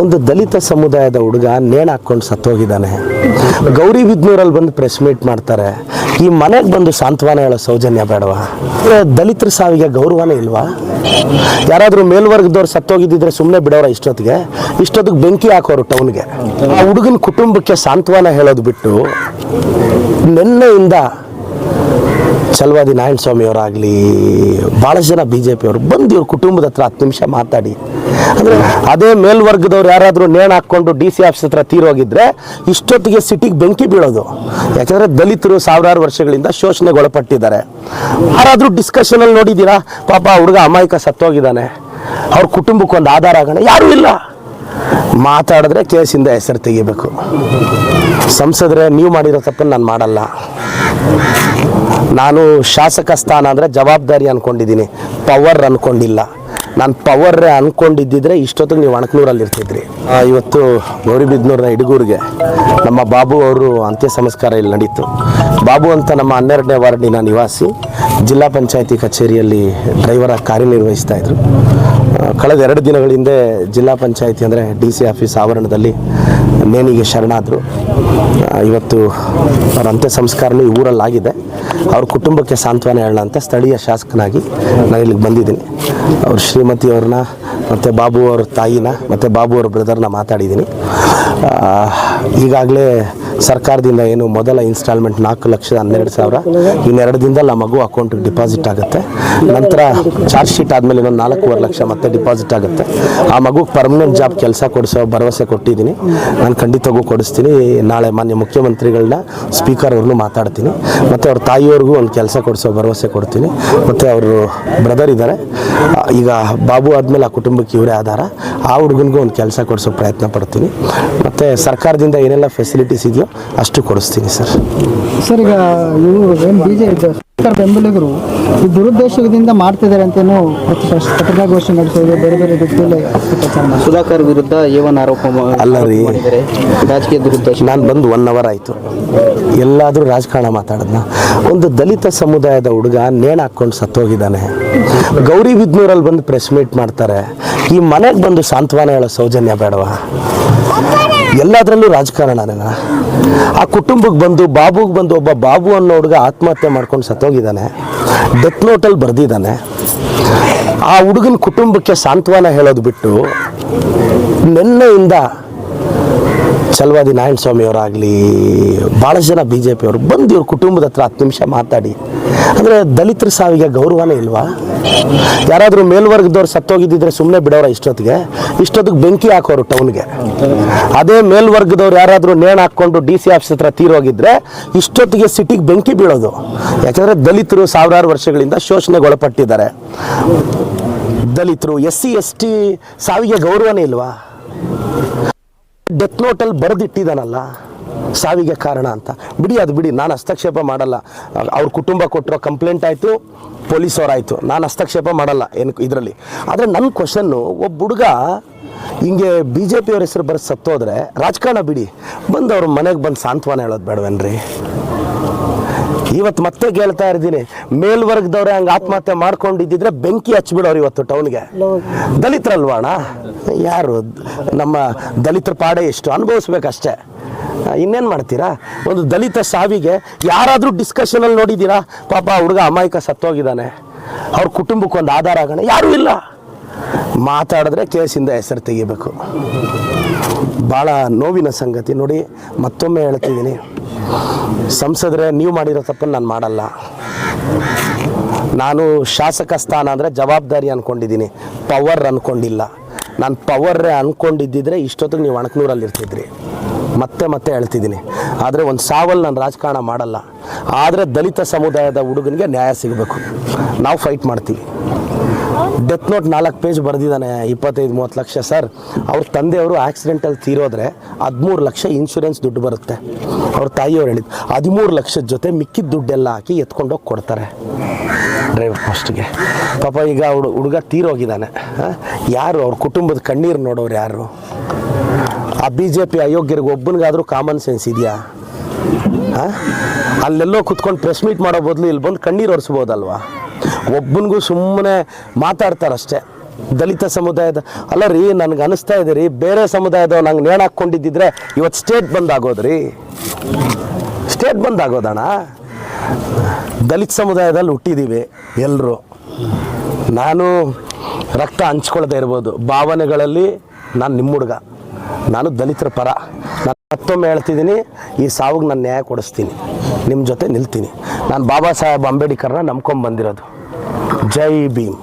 ಒಂದು ದಲಿತ ಸಮುದಾಯದ ಹುಡುಗ ನೇಣು ಹಾಕ್ಕೊಂಡು ಸತ್ತೋಗಿದ್ದಾನೆ. ಗೌರಿ ಬಿದ್ನೂರಲ್ಲಿ ಬಂದು ಪ್ರೆಸ್ ಮೀಟ್ ಮಾಡ್ತಾರೆ. ಈ ಮನೆಗೆ ಬಂದು ಸಾಂತ್ವನ ಹೇಳೋ ಸೌಜನ್ಯ ಬೇಡವಾ? ದಲಿತರ ಸಾವಿಗೆ ಗೌರವನೇ ಇಲ್ವಾ? ಯಾರಾದರೂ ಮೇಲ್ವರ್ಗದವ್ರು ಸತ್ತೋಗಿದ್ದಿದ್ರೆ ಸುಮ್ಮನೆ ಬಿಡೋರ ಇಷ್ಟೊತ್ತಿಗೆ? ಇಷ್ಟೊತ್ತಿಗೆ ಬೆಂಕಿ ಹಾಕೋರು ಟೌನ್ಗೆ ಆ ಹುಡುಗನ ಕುಟುಂಬಕ್ಕೆ ಸಾಂತ್ವನ ಹೇಳೋದು ಬಿಟ್ಟು ನೆನ್ನೆಯಿಂದ ಚಲವಾದಿ ನಾರಾಯಣ ಸ್ವಾಮಿ ಅವರಾಗಲಿ ಭಾಳಷ್ಟು ಜನ ಬಿ ಜೆ ಪಿಯವರು ಬಂದು ಇವ್ರ ಕುಟುಂಬದ ಹತ್ರ ಹತ್ತು ನಿಮಿಷ ಮಾತಾಡಿ. ಅದೇ ಮೇಲ್ವರ್ಗದವ್ರು ಯಾರಾದರೂ ನೇಣು ಹಾಕ್ಕೊಂಡು ಡಿ ಸಿ ಆಫೀಸ್ ಹತ್ರ ತೀರೋಗಿದ್ರೆ ಇಷ್ಟೊತ್ತಿಗೆ ಸಿಟಿಗೆ ಬೆಂಕಿ ಬೀಳೋದು. ಯಾಕಂದರೆ ದಲಿತರು ಸಾವಿರಾರು ವರ್ಷಗಳಿಂದ ಶೋಷಣೆಗೆ ಒಳಪಟ್ಟಿದ್ದಾರೆ ಯಾರಾದರೂ ಡಿಸ್ಕಷನಲ್ಲಿ ನೋಡಿದ್ದೀರಾ? ಪಾಪ ಹುಡುಗ ಅಮಾಯಕ ಸತ್ತೋಗಿದ್ದಾನೆ. ಅವ್ರ ಕುಟುಂಬಕ್ಕೆ ಒಂದು ಆಧಾರ ಆಗೋಣ. ಯಾರೂ ಇಲ್ಲ. ಮಾತಾಡಿದ್ರೆ ಕೇಸಿಂದ ಹೆಸರು ತೆಗಿಬೇಕು. ಸಂಸದ್ರೆ ನೀವು ಮಾಡಿರೋ ತಪ್ಪನ್ನು ನಾನು ಮಾಡಲ್ಲ. ನಾನು ಶಾಸಕ ಸ್ಥಾನ ಅಂದರೆ ಜವಾಬ್ದಾರಿ ಅಂದ್ಕೊಂಡಿದ್ದೀನಿ ಪವರ್ ಅನ್ಕೊಂಡಿಲ್ಲ. ನಾನು ಪವರ್ ಅನ್ಕೊಂಡಿದ್ದಿದ್ರೆ ಇಷ್ಟೊತ್ತಿಗೆ ನೀವು ಅಣಕನೂರಲ್ಲಿ ಇರ್ತಿದ್ರಿ. ಇವತ್ತು ಗೌರಿಬಿದ್ನೂರಿನ ಇಡಗೂರಿಗೆ ನಮ್ಮ ಬಾಬು ಅವರು ಅಂತ್ಯ ಸಂಸ್ಕಾರ ಇಲ್ಲಿ ನಡೀತು. ಬಾಬು ಅಂತ ನಮ್ಮ ಹನ್ನೆರಡನೇ ವಾರ್ಡಿನ ನಿವಾಸಿ, ಜಿಲ್ಲಾ ಪಂಚಾಯತಿ ಕಚೇರಿಯಲ್ಲಿ ಡ್ರೈವರ್ ಕಾರ್ಯನಿರ್ವಹಿಸ್ತಾ ಇದ್ರು. ಕಳೆದ ಎರಡು ದಿನಗಳ ಹಿಂದೆ ಜಿಲ್ಲಾ ಪಂಚಾಯತಿ ಅಂದರೆ ಡಿ ಸಿ ಆಫೀಸ್ ಆವರಣದಲ್ಲಿ ನೇಣಿಗೆ ಶರಣಾದರು. ಇವತ್ತು ಅವರ ಅಂತ್ಯ ಸಂಸ್ಕಾರನೂ ಈ ಊರಲ್ಲಾಗಿದೆ. ಅವ್ರ ಕುಟುಂಬಕ್ಕೆ ಸಾಂತ್ವನ ಹೇಳೋಣ ಅಂತ ಸ್ಥಳೀಯ ಶಾಸಕನಾಗಿ ನಾನು ಇಲ್ಲಿಗೆ ಬಂದಿದ್ದೀನಿ. ಅವ್ರ ಶ್ರೀಮತಿಯವ್ರನ್ನ ಮತ್ತು ಬಾಬು ಅವ್ರ ತಾಯಿನ ಮತ್ತು ಬಾಬು ಅವ್ರ ಬ್ರದರ್ನ ಮಾತಾಡಿದ್ದೀನಿ. ಈಗಾಗಲೇ ಸರ್ಕಾರದಿಂದ ಏನು ಮೊದಲ ಇನ್ಸ್ಟಾಲ್ಮೆಂಟ್ ನಾಲ್ಕು ಲಕ್ಷದ ಹನ್ನೆರಡು ಸಾವಿರ ಇನ್ನೆರಡು ದಿನದಲ್ಲಿ ಆ ಮಗು ಅಕೌಂಟಿಗೆ ಡಿಪಾಸಿಟ್ ಆಗುತ್ತೆ. ನಂತರ ಚಾರ್ಜ್ ಶೀಟ್ ಆದಮೇಲೆ ಇನ್ನೊಂದು ನಾಲ್ಕೂವರೆ ಲಕ್ಷ ಮತ್ತೆ ಡಿಪಾಸಿಟ್ ಆಗುತ್ತೆ. ಆ ಮಗು ಪರ್ಮನೆಂಟ್ ಜಾಬ್ ಕೆಲಸ ಕೊಡಿಸೋ ಭರವಸೆ ಕೊಟ್ಟಿದ್ದೀನಿ. ನಾನು ಖಂಡಿತವಾಗೂ ಕೊಡಿಸ್ತೀನಿ. ನಾಳೆ ಮಾನ್ಯ ಮುಖ್ಯಮಂತ್ರಿಗಳನ್ನ ಸ್ಪೀಕರ್ ಅವ್ರನ್ನೂ ಮಾತಾಡ್ತೀನಿ. ಮತ್ತು ಅವ್ರ ತಾಯಿಯವ್ರಿಗೂ ಒಂದು ಕೆಲಸ ಕೊಡಿಸೋ ಭರವಸೆ ಕೊಡ್ತೀನಿ. ಮತ್ತು ಅವರು ಬ್ರದರ್ ಇದ್ದಾರೆ. ಈಗ ಬಾಬು ಆದಮೇಲೆ ಆ ಕುಟುಂಬಕ್ಕೆ ಇವರೇ ಆಧಾರ. ಆ ಹುಡುಗನಿಗೂ ಒಂದು ಕೆಲಸ ಕೊಡಿಸೋ ಪ್ರಯತ್ನ ಪಡ್ತೀನಿ. ಮತ್ತು ಸರ್ಕಾರದಿಂದ ಏನೆಲ್ಲ ಫೆಸಿಲಿಟೀಸ್ ಇದೆಯೋ ಅಷ್ಟು ಕೊಡಿಸ್ತೀನಿ ಸರ್ ಸರ್, ಈಗ ಬೆಂಬಲಿಗರು. ಈ ದುರುದ್ದೇಶದಿಂದ ಮಾಡ್ತಿದ್ದಾರೆ ಅಂತೇನು ಪತ್ರಿಕಾಗೋಷ್ಠಿ ನಡೆಸೋದು ಬೇರೆ ಬೇರೆ ರೀತಿಯಲ್ಲಿ ಸುಧಾಕರ್ ವಿರುದ್ಧ ಏವನ್ ಆರೋಪ ಅಲ್ಲ ರೀ. ರಾಜಕೀಯ ದುರುದ್ದೇಶ. ನಾನು ಬಂದು ಒನ್ ಅವರ್ ಆಯಿತು. ಎಲ್ಲಾದರೂ ರಾಜಕಾರಣ ಮಾತಾಡದ್ನ. ಒಂದು ದಲಿತ ಸಮುದಾಯದ ಹುಡುಗ ನೇಣು ಹಾಕ್ಕೊಂಡು ಸತ್ತೋಗಿದ್ದಾನೆ. ಗೌರಿ ಬಿದ್ನೂರಲ್ಲಿ ಬಂದು ಪ್ರೆಸ್ ಮೀಟ್ ಮಾಡ್ತಾರೆ. ಈ ಮನೆಗೆ ಬಂದು ಸಾಂತ್ವನ ಹೇಳೋ ಸೌಜನ್ಯ ಬೇಡವಾ? ಎಲ್ಲದರಲ್ಲೂ ರಾಜಕಾರಣನ ಆ ಕುಟುಂಬಕ್ಕೆ ಬಂದು, ಬಾಬುಗೆ ಬಂದು ಒಬ್ಬ ಬಾಬು ಅನ್ನೋ ಹುಡುಗ ಆತ್ಮಹತ್ಯೆ ಮಾಡ್ಕೊಂಡು ಸತ್ತೋಗಿದ್ದಾನೆ. ಡೆತ್ ನೋಟಲ್ಲಿ ಬರೆದಿದ್ದಾನೆ. ಆ ಹುಡುಗನ ಕುಟುಂಬಕ್ಕೆ ಸಾಂತ್ವನ ಹೇಳೋದು ಬಿಟ್ಟು ನೆನ್ನೆಯಿಂದ ಚಲವಾದಿ ನಾರಾಯಣ ಸ್ವಾಮಿ ಅವರಾಗಲಿ ಭಾಳಷ್ಟು ಜನ ಬಿ ಜೆ ಪಿಯವರು ಬಂದು ಇವ್ರ ಕುಟುಂಬದ ಹತ್ರ ಹತ್ತು ನಿಮಿಷ ಮಾತಾಡಿ. ಅಂದರೆ ದಲಿತರ ಸಾವಿಗೆ ಗೌರವನೇ ಇಲ್ವಾ? ಯಾರಾದರೂ ಮೇಲ್ವರ್ಗದವ್ರು ಸತ್ತೋಗಿದ್ದಿದ್ರೆ ಸುಮ್ಮನೆ ಬಿಡೋರ ಇಷ್ಟೊತ್ತಿಗೆ ಇಷ್ಟೊತ್ತಿಗೆ ಬೆಂಕಿ ಹಾಕೋರು ಟೌನ್ಗೆ. ಅದೇ ಮೇಲ್ವರ್ಗದವ್ರು ಯಾರಾದರೂ ನೇಣು ಹಾಕ್ಕೊಂಡು ಡಿ ಸಿ ಆಫೀಸ್ ಹತ್ರ ತೀರೋಗಿದ್ರೆ ಇಷ್ಟೊತ್ತಿಗೆ ಸಿಟಿಗೆ ಬೆಂಕಿ ಬೀಳೋದು. ಯಾಕಂದರೆ ದಲಿತರು ಸಾವಿರಾರು ವರ್ಷಗಳಿಂದ ಶೋಷಣೆಗೆ ಒಳಪಟ್ಟಿದ್ದಾರೆ ದಲಿತರು ಎಸ್ ಸಿ ಎಸ್ ಟಿ ಸಾವಿಗೆ ಗೌರವನೇ ಇಲ್ವಾ? ಡೆತ್ ನೋಟಲ್ಲಿ ಬರೆದಿಟ್ಟಿದ್ದಾನಲ್ಲ. ಸಾವಿಗೆ ಕಾರಣ ಅಂತ. ಬಿಡಿ, ಅದು ಬಿಡಿ. ನಾನು ಹಸ್ತಕ್ಷೇಪ ಮಾಡಲ್ಲ. ಅವ್ರ ಕುಟುಂಬ ಕೊಟ್ಟಿರೋ ಕಂಪ್ಲೇಂಟ್ ಆಯಿತು ಪೊಲೀಸವರಾಯಿತು ನಾನು ಹಸ್ತಕ್ಷೇಪ ಮಾಡಲ್ಲ ಏನು ಇದರಲ್ಲಿ. ಆದರೆ ನನ್ನ ಕ್ವಶನ್ನು ಒಬ್ಬ ಹುಡುಗ ಹಿಂಗೆ ಬಿ ಜೆ ಪಿಯವ್ರ ಹೆಸರು ಬರೋ ಸತ್ತೋದ್ರೆ, ರಾಜಕಾರಣ ಬಿಡಿ. ಬಂದು ಅವ್ರ ಮನೆಗೆ ಬಂದು ಸಾಂತ್ವನ ಹೇಳೋದು ಬೇಡವೇನ್ರಿ? ಇವತ್ತು ಮತ್ತೆ ಕೇಳ್ತಾ ಇದ್ದೀನಿ ಮೇಲ್ವರ್ಗದವ್ರೆ ಹಂಗೆ ಆತ್ಮಹತ್ಯೆ ಮಾಡ್ಕೊಂಡಿದ್ದಿದ್ರೆ ಬೆಂಕಿ ಹಚ್ಬಿಡೋರು ಇವತ್ತು ಟೌನ್ಗೆ ದಲಿತರಲ್ವಾಣ ಯಾರು? ನಮ್ಮ ದಲಿತರ ಪಾಡೆ ಎಷ್ಟು? ಅನುಭವಿಸ್ಬೇಕಷ್ಟೇ. ಇನ್ನೇನು ಮಾಡ್ತೀರಾ? ಒಂದು ದಲಿತ ಸಾವಿಗೆ ಯಾರಾದರೂ ಡಿಸ್ಕಷನಲ್ಲಿ ನೋಡಿದ್ದೀರಾ? ಪಾಪ ಹುಡುಗ ಅಮಾಯಕ ಸತ್ತೋಗಿದ್ದಾನೆ. ಅವ್ರ ಕುಟುಂಬಕ್ಕೆ ಒಂದು ಆಧಾರ ಆಗೋಣ. ಯಾರೂ ಇಲ್ಲ. ಮಾತಾಡಿದ್ರೆ ಕೇಸಿಂದ ಹೆಸರು ತೆಗಿಬೇಕು. ಭಾಳ ನೋವಿನ ಸಂಗತಿ ನೋಡಿ, ಮತ್ತೊಮ್ಮೆ ಹೇಳ್ತಿದ್ದೀನಿ. ಸಂಸದ್ರೆ, ನೀವು ಮಾಡಿರೋ ತಪ್ಪನ್ನು ನಾನು ಮಾಡಲ್ಲ. ನಾನು ಶಾಸಕ ಸ್ಥಾನ ಅಂದರೆ ಜವಾಬ್ದಾರಿ ಅಂದ್ಕೊಂಡಿದ್ದೀನಿ ಪವರ್ ಅಂದ್ಕೊಂಡಿಲ್ಲ ನಾನು ಪವರ್ ಅಂದ್ಕೊಂಡಿದ್ದಿದ್ರೆ ಇಷ್ಟೊತ್ತಿಗೆ ನೀವು ಅಣಕ್ನೂರಲ್ಲಿ ಇರ್ತಿದ್ರಿ ಮತ್ತೆ ಮತ್ತೆ ಹೇಳ್ತಿದ್ದೀನಿ ಆದರೆ ಒಂದು ಸಾವಲ್ಲಿ ನಾನು ರಾಜಕಾರಣ ಮಾಡಲ್ಲ. ಆದರೆ ದಲಿತ ಸಮುದಾಯದ ಹುಡುಗನಿಗೆ ನ್ಯಾಯ ಸಿಗಬೇಕು. ನಾವು ಫೈಟ್ ಮಾಡ್ತೀವಿ. ಡೆತ್ ನೋಟ್ ನಾಲ್ಕು ಪೇಜ್ ಬರೆದಿದ್ದಾನೆ, ಇಪ್ಪತ್ತೈದು, ಮೂವತ್ತು ಲಕ್ಷ. ಸರ್ ಅವ್ರ ತಂದೆಯವರು ಆಕ್ಸಿಡೆಂಟಲ್ಲಿ ತೀರೋದ್ರೆ ಹದಿಮೂರು ಲಕ್ಷ ಇನ್ಶೂರೆನ್ಸ್ ದುಡ್ಡು ಬರುತ್ತೆ. ಅವ್ರ ತಾಯಿಯವ್ರು ಹೇಳಿದ್ದು ಹದಿಮೂರು ಲಕ್ಷದ ಜೊತೆ ಮಿಕ್ಕಿದ ದುಡ್ಡೆಲ್ಲ ಹಾಕಿ ಎತ್ಕೊಂಡೋಗಿ ಕೊಡ್ತಾರೆ. ಡ್ರೈವರ್ ಫಸ್ಟ್ಗೆ ಪಾಪ ಈಗ ಅವಳು ಹುಡುಗ ತೀರೋಗಿದ್ದಾನೆ? ಯಾರು ಅವ್ರ ಕುಟುಂಬದ ಕಣ್ಣೀರು ನೋಡೋರು ಯಾರು? ಬಿ ಜೆ ಪಿ ಅಯೋಗ್ಯರಿಗೆ ಒಬ್ಬನಿಗಾದರೂ ಕಾಮನ್ ಸೆನ್ಸ್ ಇದೆಯಾ? ಅಲ್ಲೆಲ್ಲೋ ಕುತ್ಕೊಂಡು ಪ್ರೆಸ್ ಮೀಟ್ ಮಾಡೋ ಬದಲು ಇಲ್ಲಿ ಬಂದು ಕಣ್ಣೀರು ಒರೆಸ್ಬೋದಲ್ವಾ? ಒಬ್ಬನಿಗೂ ಸುಮ್ಮನೆ ಮಾತಾಡ್ತಾರಷ್ಟೇ. ದಲಿತ ಸಮುದಾಯದ, ಅಲ್ಲ ರೀ, ನನಗೆ ಅನಿಸ್ತಾ ಇದೆ ರೀ, ಬೇರೆ ಸಮುದಾಯದ ನಂಗೆ ನೇಣ ಹಾಕ್ಕೊಂಡಿದ್ದಿದ್ರೆ ಇವತ್ತು ಸ್ಟೇಟ್ ಬಂದ್ ಆಗೋದ್ರಿ ಸ್ಟೇಟ್ ಬಂದ್ ಆಗೋದಣ್ಣ ದಲಿತ ಸಮುದಾಯದಲ್ಲಿ ಹುಟ್ಟಿದ್ದೀವಿ ಎಲ್ಲರೂ ನಾನು ರಕ್ತ ಹಂಚ್ಕೊಳ್ಳದೆ ಇರ್ಬೋದು. ಭಾವನೆಗಳಲ್ಲಿ ನಾನು ನಿಮ್ಮ ಹುಡುಗ. ನಾನು ದಲಿತರ ಪರ. ನಾನು ಮತ್ತೊಮ್ಮೆ ಹೇಳ್ತಿದ್ದೀನಿ, ಈ ಸಾವಿಗೆ ನಾನು ನ್ಯಾಯ ಕೊಡಿಸ್ತೀನಿ. ನಿಮ್ಮ ಜೊತೆ ನಿಲ್ತೀನಿ. ನಾನು ಬಾಬಾ ಸಾಹೇಬ್ ಅಂಬೇಡ್ಕರ್ನ ನಂಬ್ಕೊಂಡು ಬಂದಿರೋದು. ಜೈ ಭೀಮ್.